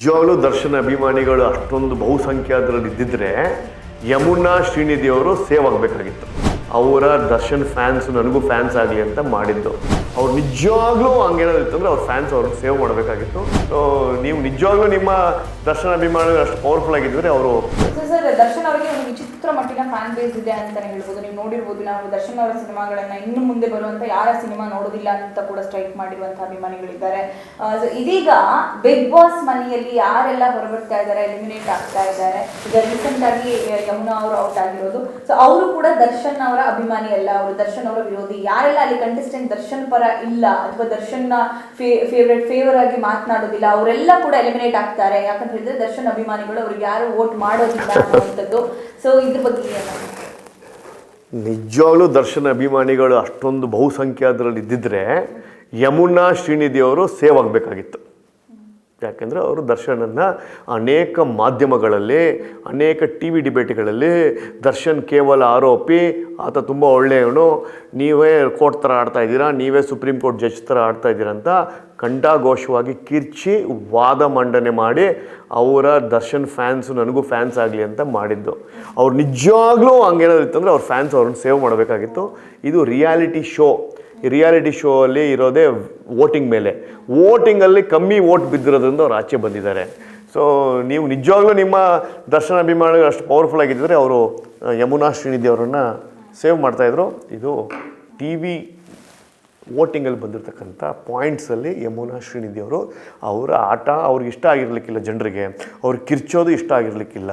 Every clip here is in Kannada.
ನಿಜವಾಗ್ಲೂ ದರ್ಶನ ಅಭಿಮಾನಿಗಳು ಅಷ್ಟೊಂದು ಬಹುಸಂಖ್ಯಾತರಲ್ಲಿ ಇದ್ದಿದ್ರೆ ಯಮುನಾ ಶ್ರೀನಿಧಿ ಅವರು ಸೇವ್ ಆಗಬೇಕಾಗಿತ್ತು. ಅವರ ದರ್ಶನ್ ಫ್ಯಾನ್ಸ್ ನನಗೂ ಫ್ಯಾನ್ಸ್ ಆಗಲಿ ಅಂತ ಮಾಡಿದ್ದು. ಅವ್ರು ನಿಜವಾಗ್ಲೂ ಹಂಗೇನಾದ್ರು ಇತ್ತಂದ್ರೆ ಅವ್ರ ಫ್ಯಾನ್ಸ್ ಅವ್ರನ್ನ ಸೇವ್ ಮಾಡಬೇಕಾಗಿತ್ತು. ಸೊ ನೀವು ನಿಜವಾಗ್ಲೂ ನಿಮ್ಮ ದರ್ಶನ ಅಭಿಮಾನಿಗಳು ಅಷ್ಟು ಪವರ್ಫುಲ್ ಆಗಿದ್ದರೆ ಅವರು ಸರ್ ದರ್ಶನ್ ಅವರಿಗೆ ಒಂದು ವಿಚಿತ್ರ ಮಟ್ಟಿನ ಫ್ಯಾನ್ ಬೇಸ್ ಇದೆ ಅಂತಾನೆ ಹೇಳ್ಬೋದು. ನೀವು ನೋಡಿರ್ಬೋದು, ನಾವು ದರ್ಶನ್ ಅವರ ಸಿನಿಮಾಗಳನ್ನ ಇನ್ನು ಮುಂದೆ ಬರುವಂತ ಯಾರ ಸಿನಿಮಾ ನೋಡೋದಿಲ್ಲ ಅಂತ ಕೂಡ ಸ್ಟ್ರೈಕ್ ಮಾಡಿರುವಂತಹ ಅಭಿಮಾನಿಗಳಿದ್ದಾರೆ. ಇದೀಗ ಬಿಗ್ ಬಾಸ್ ಮನೆಯಲ್ಲಿ ಯಾರೆಲ್ಲ ಹೊರಬರ್ತಾ ಇದ್ದಾರೆ ಎಲಿಮಿನೇಟ್ ಆಗ್ತಾ ಇದ್ದಾರೆ, ಈಗ ರೀಸೆಂಟ್ ಆಗಿ ಯಮುನಾ ಅವರು ಔಟ್ ಆಗಿರೋದು. ಸೊ ಅವರು ಕೂಡ ದರ್ಶನ್ ಅವರ ಅಭಿಮಾನಿ ಅಲ್ಲ, ಅವರು ದರ್ಶನ್ ಅವರ ವಿರೋಧಿ, ಯಾರೆಲ್ಲ ಅಲ್ಲಿ ಕಂಟೆಸ್ಟೆಂಟ್ ದರ್ಶನ್ ಪರ ಇಲ್ಲ ಅಥವಾ ದರ್ಶನ್ ಫೇವ್ರೆಟ್ ಫೇವರ್ ಆಗಿ ಮಾತನಾಡೋದಿಲ್ಲ, ಅವರೆಲ್ಲ ಕೂಡ ಎಲಿಮಿನೇಟ್ ಆಗ್ತಾರೆ. ಯಾಕಂತ ಹೇಳಿದ್ರೆ ದರ್ಶನ್ ಅಭಿಮಾನಿಗಳು ಅವ್ರಿಗೆ ಯಾರು ವೋಟ್ ಮಾಡೋದಿಲ್ಲ ಅನ್ನುವಂಥದ್ದು. ಸೊ ಇದ್ರ ಬಗ್ಗೆ ನಿಜವಾಗ್ಲೂ ದರ್ಶನ ಅಭಿಮಾನಿಗಳು ಅಷ್ಟೊಂದು ಬಹುಸಂಖ್ಯಾತರಲ್ಲಿ ಇದ್ದಿದ್ರೆ ಯಮುನಾ ಶ್ರೀನಿಧಿ ಅವರು ಸೇವ್ ಆಗಬೇಕಾಗಿತ್ತು. ಯಾಕೆಂದರೆ ಅವರು ದರ್ಶನನ್ನು ಅನೇಕ ಮಾಧ್ಯಮಗಳಲ್ಲಿ, ಅನೇಕ ಟಿ ವಿ ಡಿಬೇಟ್ಗಳಲ್ಲಿ ದರ್ಶನ್ ಕೇವಲ ಆರೋಪಿ, ಆತ ತುಂಬ ಒಳ್ಳೆಯವನು, ನೀವೇ ಕೋರ್ಟ್ ಥರ ಆಡ್ತಾ ಇದ್ದೀರಾ, ನೀವೇ ಸುಪ್ರೀಂ ಕೋರ್ಟ್ ಜಡ್ಜ್ ಥರ ಆಡ್ತಾ ಇದ್ದೀರಾ ಅಂತ ಕಂಠಾಘೋಷವಾಗಿ ಕಿರ್ಚಿ ವಾದ ಮಂಡನೆ ಮಾಡಿ ಅವರ ದರ್ಶನ್ ಫ್ಯಾನ್ಸು ನನಗೂ ಫ್ಯಾನ್ಸ್ ಆಗಲಿ ಅಂತ ಮಾಡಿದ್ದು. ಅವ್ರು ನಿಜವಾಗ್ಲೂ ಹಂಗೇನಾದ್ರು ಇತ್ತಂದರೆ ಅವ್ರ ಫ್ಯಾನ್ಸ್ ಅವ್ರನ್ನ ಸೇವ್ ಮಾಡಬೇಕಾಗಿತ್ತು. ಇದು ರಿಯಾಲಿಟಿ ಶೋ. ರಿಯಾಲಿಟಿ ಶೋ ಅಲ್ಲಿ ಇರೋದೇ ವೋಟಿಂಗ್ ಮೇಲೆ. ವೋಟಿಂಗಲ್ಲಿ ಕಮ್ಮಿ ವೋಟ್ ಬಿದ್ದಿರೋದ್ರಿಂದ ಅವ್ರು ಆಚೆ ಬಂದಿದ್ದಾರೆ. ಸೊ ನೀವು ನಿಜವಾಗ್ಲೂ ನಿಮ್ಮ ದರ್ಶನ ಅಭಿಮಾನಿಗಳು ಅಷ್ಟು ಪವರ್ಫುಲ್ ಆಗಿದ್ದರೆ ಅವರು ಯಮುನಾ ಶ್ರೀನಿಧಿ ಅವರನ್ನು ಸೇವ್ ಮಾಡ್ತಾಯಿದ್ರು ಇದು ಟಿ ವಿ ವೋಟಿಂಗಲ್ಲಿ ಬಂದಿರತಕ್ಕಂಥ ಪಾಯಿಂಟ್ಸಲ್ಲಿ ಯಮುನಾ ಶ್ರೀನಿಧಿ ಅವರು, ಅವರ ಆಟ ಅವ್ರಿಗೆ ಇಷ್ಟ ಆಗಿರಲಿಕ್ಕಿಲ್ಲ ಜನರಿಗೆ. ಅವ್ರು ಕಿರ್ಚೋದು ಇಷ್ಟ ಆಗಿರಲಿಕ್ಕಿಲ್ಲ.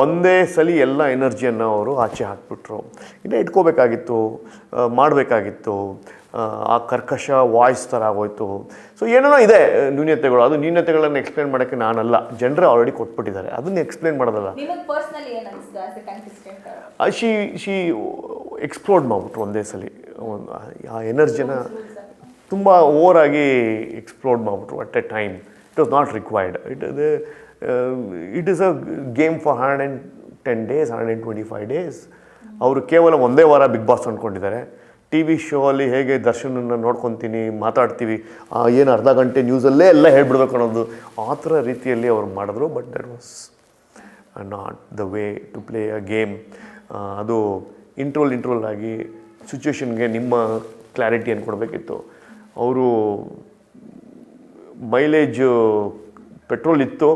ಒಂದೇ ಸಲ ಎಲ್ಲ ಎನರ್ಜಿಯನ್ನು ಅವರು ಆಚೆ ಹಾಕಿಬಿಟ್ರು. ಇನ್ನು ಇಟ್ಕೋಬೇಕಾಗಿತ್ತು ಮಾಡಬೇಕಾಗಿತ್ತು ಆ ಕರ್ಕಶ ವಾಯ್ಸ್ ಥರ ಆಗೋಯ್ತು. ಸೊ ಏನೇನೋ ಇದೆ ನ್ಯೂನ್ಯತೆಗಳು ಅದು ನ್ಯೂನ್ಯತೆಗಳನ್ನು ಎಕ್ಸ್ಪ್ಲೇನ್ ಮಾಡೋಕ್ಕೆ ನಾನಲ್ಲ. ಜನರೇ ಆಲ್ರೆಡಿ ಕೊಟ್ಬಿಟ್ಟಿದ್ದಾರೆ. ಅದನ್ನು ಎಕ್ಸ್ಪ್ಲೇನ್ ಮಾಡೋದಲ್ಲ. ಶಿ ಶಿ ಎಕ್ಸ್ಪ್ಲೋರ್ಡ್ ಮಾಡಿಬಿಟ್ರು ಒಂದೇ ಸಲ. ಒಂದು ಆ ಎನರ್ಜಿನ ತುಂಬ ಓವರಾಗಿ ಎಕ್ಸ್ಪ್ಲೋರ್ಡ್ ಮಾಡಿಬಿಟ್ರು at a time it was not required it ಇದೆ it is a game for hundred and ten days hundred and twenty five days ಅವರು ಕೇವಲ ಒಂದೇ ವಾರ ಬಿಗ್ ಬಾಸ್ ಅಂದ್ಕೊಂಡಿದ್ದಾರೆ. ಟಿ ವಿ ಶೋ ಅಲ್ಲಿ ಹೇಗೆ ದರ್ಶನನ್ನು ನೋಡ್ಕೊತೀನಿ, ಮಾತಾಡ್ತೀವಿ ಏನು ಅರ್ಧ ಗಂಟೆ ನ್ಯೂಸಲ್ಲೇ ಎಲ್ಲ ಹೇಳ್ಬಿಡ್ಬೇಕು ಅನ್ನೋದು ಆ ಥರ ರೀತಿಯಲ್ಲಿ ಅವ್ರು ಮಾಡಿದ್ರು but that was not the way to play a game ಅದು ಇಂಟ್ರೋಲ್ ಇಂಟ್ರೋಲ್ ಆಗಿ ಸಿಚುವೇಶನ್ಗೆ ನಿಮ್ಮ ಕ್ಲಾರಿಟಿಯನ್ನು ಕೊಡಬೇಕಿತ್ತು? ಅವರು ಮೈಲೇಜು ಪೆಟ್ರೋಲ್ ಇತ್ತು.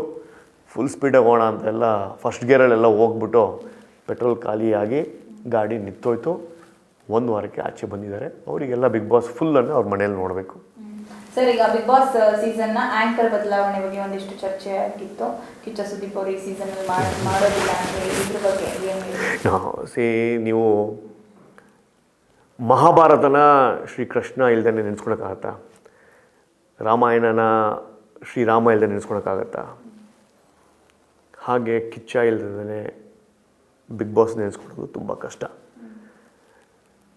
ಫುಲ್ ಸ್ಪೀಡಾಗಿ ಹೋಗೋಣ ಅಂತೆಲ್ಲ ಫಸ್ಟ್ ಗೇರಲ್ಲೆಲ್ಲ ಹೋಗ್ಬಿಟ್ಟು ಪೆಟ್ರೋಲ್ ಖಾಲಿಯಾಗಿ ಗಾಡಿ ನಿಂತೋಯ್ತು. ಒಂದು ವಾರಕ್ಕೆ ಆಚೆ ಬಂದಿದ್ದಾರೆ. ಅವರಿಗೆಲ್ಲ ಬಿಗ್ ಬಾಸ್ ಫುಲ್ಲನ್ನು ಅವ್ರ ಮನೇಲಿ ನೋಡಬೇಕು. ಸರ್ ಈಗ ಬಿಗ್ ಬಾಸ್ ಸೀಸನ್ನ ಆಂಕರ್ ಬದಲಾವಣೆ ಬಗ್ಗೆ ಒಂದಿಷ್ಟು ಚರ್ಚೆ ಆಗಿತ್ತು. ಕಿಚ್ಚ ಸುದೀಪ್ ಅವರು ಈ ಸೀಸನ್ ಅಲ್ಲಿ ಮಾಡ್- ಮಾಡೋದಿಲ್ಲ ಅಂತ ಇದ್ರ ಬಗ್ಗೆ ಏನು? ಸಿ ನೀವು ಮಹಾಭಾರತನ ಶ್ರೀಕೃಷ್ಣ ಇಲ್ದೇ ನೆನೆಸ್ಕೊಳಕ್ಕಾಗತ್ತಾ? ರಾಮಾಯಣನ ಶ್ರೀರಾಮ ಇಲ್ದೇ ನೆನೆಸ್ಕೊಳಕ್ಕಾಗತ್ತಾ? ಹಾಗೆ ಕಿಚ್ಚ ಇಲ್ಲದೇ ಬಿಗ್ ಬಾಸ್ ನೆನೆಸ್ಕೊಳ್ಳೋದು ತುಂಬ ಕಷ್ಟ.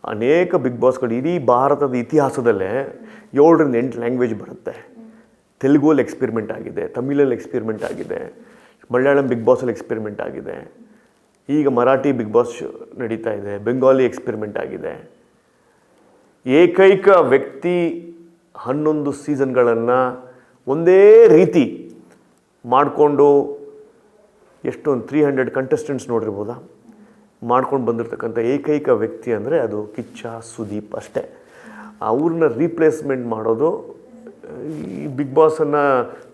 ಅನೇಕ ಬಿಗ್ ಬಾಸ್ಗಳು ಇಡೀ ಭಾರತದ ಇತಿಹಾಸದಲ್ಲೇ ಏಳರಿಂದ ಎಂಟು ಲ್ಯಾಂಗ್ವೇಜ್ ಬರುತ್ತೆ. ತೆಲುಗುವಲ್ಲಿ ಎಕ್ಸ್ಪೆರಿಮೆಂಟ್ ಆಗಿದೆ, ತಮಿಳಲ್ಲಿ ಎಕ್ಸ್ಪೆರಿಮೆಂಟ್ ಆಗಿದೆ, ಮಲಯಾಳಂ ಬಿಗ್ ಬಾಸಲ್ಲಿ ಎಕ್ಸ್ಪೆರಿಮೆಂಟ್ ಆಗಿದೆ, ಈಗ ಮರಾಠಿ ಬಿಗ್ ಬಾಸ್ ನಡೀತಾ ಇದೆ, ಬೆಂಗಾಲಿ ಎಕ್ಸ್ಪೆರಿಮೆಂಟ್ ಆಗಿದೆ. ಏಕೈಕ ವ್ಯಕ್ತಿ ಹನ್ನೊಂದು ಸೀಸನ್ಗಳನ್ನು ಒಂದೇ ರೀತಿ ಮಾಡಿಕೊಂಡು ಎಷ್ಟೊಂದು ತ್ರೀ ಹಂಡ್ರೆಡ್ ಕಂಟೆಸ್ಟೆಂಟ್ಸ್ ನೋಡಿರ್ಬೋದಾ? ಮಾಡ್ಕೊಂಡು ಬಂದಿರತಕ್ಕಂಥ ಏಕೈಕ ವ್ಯಕ್ತಿ ಅಂದರೆ ಅದು ಕಿಚ್ಚ ಸುದೀಪ್ ಅಷ್ಟೇ. ಅವ್ರನ್ನ ರೀಪ್ಲೇಸ್ಮೆಂಟ್ ಮಾಡೋದು, ಈ ಬಿಗ್ ಬಾಸನ್ನು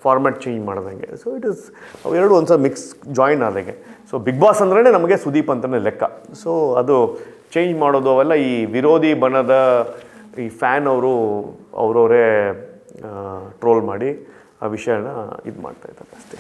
ಫಾರ್ಮ್ಯಾಟ್ ಚೇಂಜ್ ಮಾಡ್ದಂಗೆ. ಸೊ ಇಟ್ ಇಸ್ ಅವೆರಡು ಒಂದು ಸಲ ಮಿಕ್ಸ್ ಜಾಯಿನ್ ಆದಂಗೆ. ಸೊ ಬಿಗ್ ಬಾಸ್ ಅಂದ್ರೇ ನಮಗೆ ಸುದೀಪ್ ಅಂತಲೇ ಲೆಕ್ಕ. ಸೊ ಅದು ಚೇಂಜ್ ಮಾಡೋದು ಅವೆಲ್ಲ ಈ ವಿರೋಧಿ ಬಣದ ಈ ಫ್ಯಾನ್ ಅವರು, ಅವರವರೇ ಟ್ರೋಲ್ ಮಾಡಿ ಆ ವಿಷಯನ ಇದು ಮಾಡ್ತಾ ಇದ್ದಾರೆ ಅಷ್ಟೇ.